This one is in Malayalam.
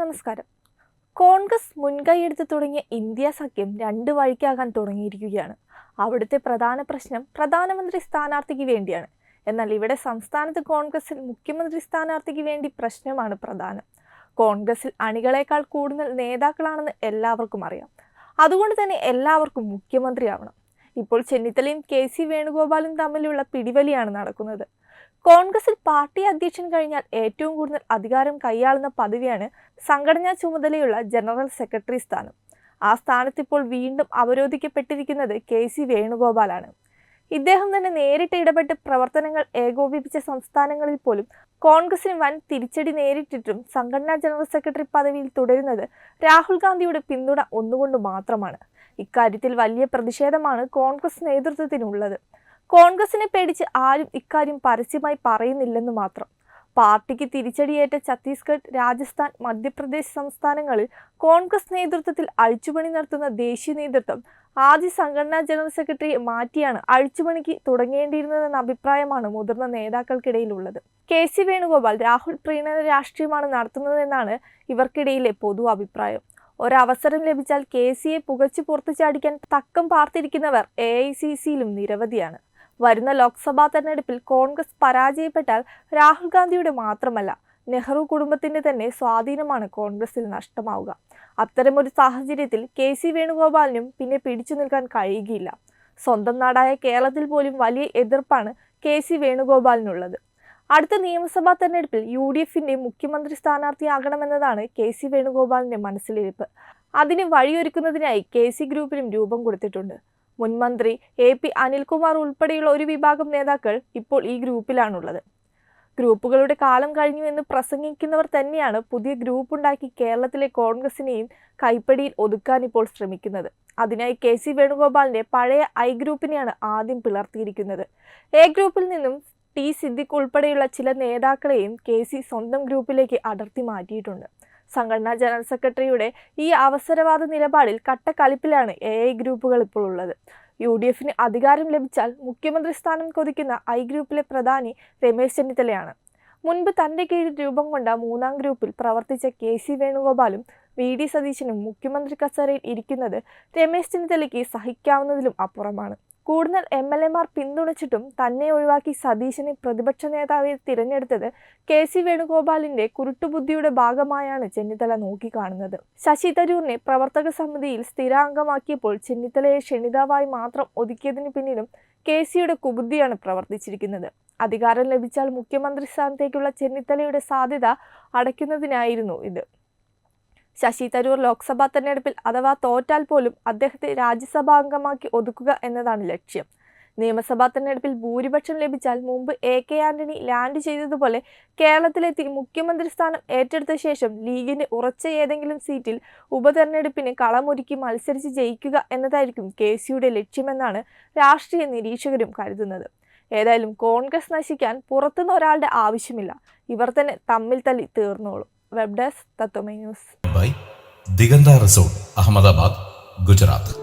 നമസ്കാരം. കോൺഗ്രസ് മുൻകൈയെടുത്ത് തുടങ്ങിയ ഇന്ത്യ സഖ്യം രണ്ട് വഴിക്കാകാൻ തുടങ്ങിയിരിക്കുകയാണ്. അവിടുത്തെ പ്രധാന പ്രശ്നം പ്രധാനമന്ത്രി സ്ഥാനാർത്ഥിക്ക് വേണ്ടിയാണ്. എന്നാൽ ഇവിടെ സംസ്ഥാനത്ത് കോൺഗ്രസിൽ മുഖ്യമന്ത്രി സ്ഥാനാർത്ഥിക്ക് വേണ്ടി പ്രശ്നമാണ് പ്രധാനം. കോൺഗ്രസിൽ അണികളേക്കാൾ കൂടുതൽ നേതാക്കളാണെന്ന് എല്ലാവർക്കും അറിയാം. അതുകൊണ്ട് തന്നെ എല്ലാവർക്കും മുഖ്യമന്ത്രിയാവണം. ഇപ്പോൾ ചെന്നിത്തലയും കെ സി വേണുഗോപാലും തമ്മിലുള്ള പിടിവലിയാണ് നടക്കുന്നത്. കോൺഗ്രസിൽ പാർട്ടി അധ്യക്ഷൻ കഴിഞ്ഞാൽ ഏറ്റവും കൂടുതൽ അധികാരം കൈയാളുന്ന പദവിയാണ് സംഘടനാ ചുമതലയുള്ള ജനറൽ സെക്രട്ടറി സ്ഥാനം. ആ സ്ഥാനത്ത് ഇപ്പോൾ വീണ്ടും അവരോധിക്കപ്പെട്ടിരിക്കുന്നത് കെ സി വേണുഗോപാലാണ്. ഇദ്ദേഹം തന്നെ നേരിട്ട് ഇടപെട്ട് പ്രവർത്തനങ്ങൾ ഏകോപിപ്പിച്ച സംസ്ഥാനങ്ങളിൽ പോലും കോൺഗ്രസിന് വൻ തിരിച്ചടി നേരിട്ടിട്ടും സംഘടനാ ജനറൽ സെക്രട്ടറി പദവിയിൽ തുടരുന്നത് രാഹുൽ ഗാന്ധിയുടെ പിന്തുണ ഒന്നുകൊണ്ട് മാത്രമാണ്. ഇക്കാര്യത്തിൽ വലിയ പ്രതിഷേധമാണ് കോൺഗ്രസ് നേതൃത്വത്തിനുള്ളത്. കോൺഗ്രസിനെ പേടിച്ച് ആരും ഇക്കാര്യം പരസ്യമായി പറയുന്നില്ലെന്ന് മാത്രം. പാർട്ടിക്ക് തിരിച്ചടിയേറ്റ ഛത്തീസ്ഗഡ് രാജസ്ഥാൻ മധ്യപ്രദേശ് സംസ്ഥാനങ്ങളിൽ കോൺഗ്രസ് നേതൃത്വത്തിൽ അഴിച്ചുപണി നടത്തുന്ന ദേശീയ നേതൃത്വം ആദ്യ സംഘടനാ ജനറൽ സെക്രട്ടറിയെ മാറ്റിയാണ് അഴിച്ചുപണിക്ക് തുടങ്ങേണ്ടിയിരുന്നതെന്ന അഭിപ്രായമാണ് മുതിർന്ന നേതാക്കൾക്കിടയിലുള്ളത്. കെ സി വേണുഗോപാൽ രാഹുൽ പ്രീണന രാഷ്ട്രീയമാണ് നടത്തുന്നതെന്നാണ് ഇവർക്കിടയിലെ പൊതു അഭിപ്രായം. ഒരവസരം ലഭിച്ചാൽ കെ സിയെ പുകച്ചു പുറത്തു ചാടിക്കാൻ തക്കം പാർത്തിരിക്കുന്നവർ എ ഐ സി സിയിലും നിരവധിയാണ്. വരുന്ന ലോക്സഭാ തെരഞ്ഞെടുപ്പിൽ കോൺഗ്രസ് പരാജയപ്പെട്ടാൽ രാഹുൽ ഗാന്ധിയുടെ മാത്രമല്ല നെഹ്റു കുടുംബത്തിന്റെ തന്നെ സ്വാധീനമാണ് കോൺഗ്രസിൽ നഷ്ടമാവുക. അത്തരമൊരു സാഹചര്യത്തിൽ കെ സി വേണുഗോപാലിനും പിന്നെ പിടിച്ചു നിൽക്കാൻ കഴിയുകയില്ല. സ്വന്തം നാടായ കേരളത്തിൽ പോലും വലിയ എതിർപ്പാണ് കെ സി വേണുഗോപാലിനുള്ളത്. അടുത്ത നിയമസഭാ തെരഞ്ഞെടുപ്പിൽ യു ഡി എഫിന്റെ മുഖ്യമന്ത്രി സ്ഥാനാർത്ഥിയാകണമെന്നതാണ് കെ സി വേണുഗോപാലിന്റെ മനസ്സിലിരിപ്പ്. അതിന് വഴിയൊരുക്കുന്നതിനായി കെ സി ഗ്രൂപ്പിനും രൂപം കൊടുത്തിട്ടുണ്ട്. മുൻ മന്ത്രി എ പി അനിൽകുമാർ ഉൾപ്പെടെയുള്ള ഒരു വിഭാഗം നേതാക്കൾ ഇപ്പോൾ ഈ ഗ്രൂപ്പിലാണുള്ളത്. ഗ്രൂപ്പുകളുടെ കാലം കഴിഞ്ഞു എന്ന് പ്രസംഗിക്കുന്നവർ തന്നെയാണ് പുതിയ ഗ്രൂപ്പ് ഉണ്ടാക്കി കേരളത്തിലെ കോൺഗ്രസിനെയും കൈപ്പടിയിൽ ഒതുക്കാൻ ഇപ്പോൾ ശ്രമിക്കുന്നത്. അതിനായി കെ സി വേണുഗോപാലിന്റെ പഴയ ഐ ഗ്രൂപ്പിനെയാണ് ആദ്യം പിളർത്തിയിരിക്കുന്നത്. എ ഗ്രൂപ്പിൽ നിന്നും ടി സിദ്ദിഖ് ഉൾപ്പെടെയുള്ള ചില നേതാക്കളെയും കെ സി സ്വന്തം ഗ്രൂപ്പിലേക്ക് അടർത്തി മാറ്റിയിട്ടുണ്ട്. സംഘടനാ ജനറൽ സെക്രട്ടറിയുടെ ഈ അവസരവാദ നിലപാടിൽ കട്ടക്കലിപ്പിലാണ് എ ഐ ഗ്രൂപ്പുകൾ ഇപ്പോൾ ഉള്ളത്. യു ഡി എഫിന് അധികാരം ലഭിച്ചാൽ മുഖ്യമന്ത്രി സ്ഥാനം കൊതിക്കുന്ന ഐ ഗ്രൂപ്പിലെ പ്രധാനി രമേശ് ചെന്നിത്തലയാണ്. മുൻപ് തന്റെ കീഴിൽ രൂപം കൊണ്ട മൂന്നാം ഗ്രൂപ്പിൽ പ്രവർത്തിച്ച കെ സി വേണുഗോപാലും വി ഡി സതീശനും മുഖ്യമന്ത്രി കസേരയിൽ ഇരിക്കുന്നത് രമേശ് ചെന്നിത്തലയ്ക്ക് സഹിക്കാവുന്നതിലും അപ്പുറമാണ്. കൂടുതൽ എം എൽ എമാർ പിന്തുണച്ചിട്ടും തന്നെ ഒഴിവാക്കി സതീശനെ പ്രതിപക്ഷ നേതാവെ തിരഞ്ഞെടുത്തത് കെ സി വേണുഗോപാലിന്റെ കുരുട്ടുബുദ്ധിയുടെ ഭാഗമായാണ് ചെന്നിത്തല നോക്കിക്കാണുന്നത്. ശശി തരൂരിനെ പ്രവർത്തക സമിതിയിൽ സ്ഥിരാംഗമാക്കിയപ്പോൾ ചെന്നിത്തലയെ ക്ഷണിതാവായി മാത്രം ഒതുക്കിയതിനു പിന്നിലും കെ സിയുടെ കുബുദ്ധിയാണ് പ്രവർത്തിച്ചിരിക്കുന്നത്. അധികാരം ലഭിച്ചാൽ മുഖ്യമന്ത്രി സ്ഥാനത്തേക്കുള്ള ചെന്നിത്തലയുടെ സാധ്യത അടയ്ക്കുന്നതിനായിരുന്നു ഇത്. ശശി തരൂർ ലോക്സഭാ തെരഞ്ഞെടുപ്പിൽ അഥവാ തോറ്റാൽ പോലും അദ്ദേഹത്തെ രാജ്യസഭാ അംഗമാക്കി ഒതുക്കുക എന്നതാണ് ലക്ഷ്യം. നിയമസഭാ തെരഞ്ഞെടുപ്പിൽ ഭൂരിപക്ഷം ലഭിച്ചാൽ മുമ്പ് എ കെ ആന്റണി ലാൻഡ് ചെയ്തതുപോലെ കേരളത്തിലെത്തി മുഖ്യമന്ത്രി സ്ഥാനം ഏറ്റെടുത്ത ശേഷം ലീഗിന്റെ ഉറച്ച ഏതെങ്കിലും സീറ്റിൽ ഉപതെരഞ്ഞെടുപ്പിന് കളമൊരുക്കി മത്സരിച്ച് ജയിക്കുക എന്നതായിരിക്കും കെ സിയുടെ ലക്ഷ്യമെന്നാണ് രാഷ്ട്രീയ നിരീക്ഷകരും കരുതുന്നത്. ഏതായാലും കോൺഗ്രസ് നശിക്കാൻ പുറത്തുനിന്ന് ഒരാളുടെ ആവശ്യമില്ല. ഇവർ തന്നെ തമ്മിൽ തല്ലി തീർന്നോളും. web desk Tatwamayi news by Diganta resort Ahmedabad Gujarat